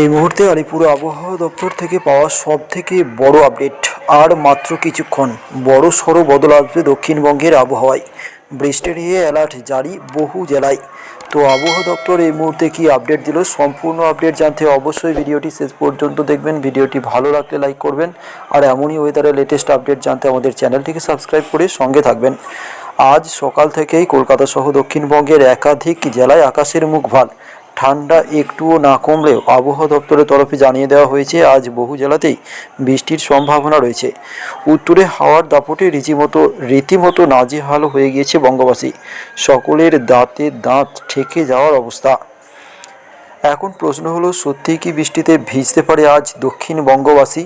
এই মুহূর্তে আলিপুর আবহাওয়া দপ্তর থেকে পাওয়া সব থেকে বড় আপডেট। আর মাত্র কিছুক্ষণ, বড় সড়ো বদল আসবে দক্ষিণবঙ্গের আবহাওয়ায়। বৃষ্টি নিয়ে অ্যালার্ট জারি বহু জেলায়। তো আবহাওয়া দপ্তর এই মুহূর্তে কি আপডেট দিল? সম্পূর্ণ আপডেট জানতে অবশ্যই ভিডিওটি শেষ পর্যন্ত দেখবেন। ভিডিওটি ভালো লাগলে লাইক করবেন। আর এমনই ওয়েদারের লেটেস্ট আপডেট জানতে আমাদের চ্যানেলটিকে সাবস্ক্রাইব করে সঙ্গে থাকবেন। আজ সকাল থেকেই কলকাতা সহ দক্ষিণবঙ্গের একাধিক জেলায় আকাশের মুখ ভালো ঠান্ডা একটুও না কমলেও আবহাওয়া দপ্তরের তরফে জানিয়ে দেওয়া হয়েছে, আজ বহু জেলাতেই বৃষ্টির সম্ভাবনা রয়েছে। উত্তরে হাওয়ার দাপটে রীতিমতো রীতিমতো নাজেহাল হয়ে গিয়েছে বঙ্গবাসী। সকলের দাঁতে দাঁত ঠেকে যাওয়ার অবস্থা। এখন প্রশ্ন হলো, সত্যিই কি বৃষ্টিতে ভিজতে পারে আজ দক্ষিণবঙ্গবাসী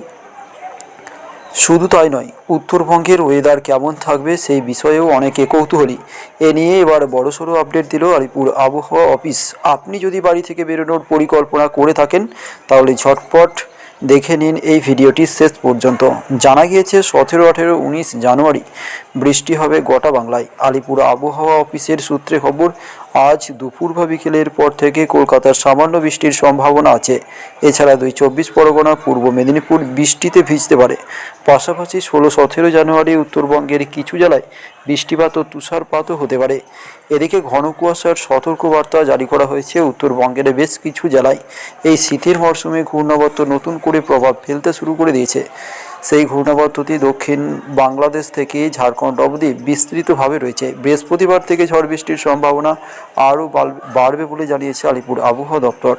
শুধু তাই নয়, উত্তরবঙ্গের ওয়েদার কেমন থাকবে সেই বিষয়েও অনেকে কৌতূহলী। এ নিয়ে এবার বড়সড় আপডেট দিল আলিপুর আবহাওয়া অফিস আপনি যদি বাড়ি থেকে বেরোনোর পরিকল্পনা করে থাকেন, তাহলে ঝটপট দেখে নিন এই ভিডিওটি শেষ পর্যন্ত। জানা গিয়েছে, সতেরো, আঠেরো, উনিশ জানুয়ারি বৃষ্টি হবে গোটা বাংলায়। আলিপুর আবহাওয়া অফিসের সূত্রে খবর আজ দুপুর বা বিকেলের পর থেকে কলকাতার সামান্য বৃষ্টির সম্ভাবনা আছে। এছাড়া দুই চব্বিশ পরগনা, পূর্ব মেদিনীপুর বৃষ্টিতে ভিজতে পারে। পাশাপাশি ষোলো সতেরো জানুয়ারি উত্তরবঙ্গের কিছু জেলায় বৃষ্টিপাত ও তুষারপাতও হতে পারে। এদিকে ঘন কুয়াশার সতর্কবার্তা জারি করা হয়েছে উত্তরবঙ্গের বেশ কিছু জেলায়। এই শীতের মরশুমে ঘূর্ণাবর্ত নতুন করে প্রভাব ফেলতে শুরু করে দিয়েছে। সেই ঘূর্ণাবর্তটি দক্ষিণ বাংলাদেশ থেকে ঝাড়খণ্ড অবধি বিস্তৃতভাবে রয়েছে। বৃহস্পতিবার থেকে ঝড় বৃষ্টির সম্ভাবনা আরও বাড়বে বলে জানিয়েছে আলিপুর আবহাওয়া দপ্তর।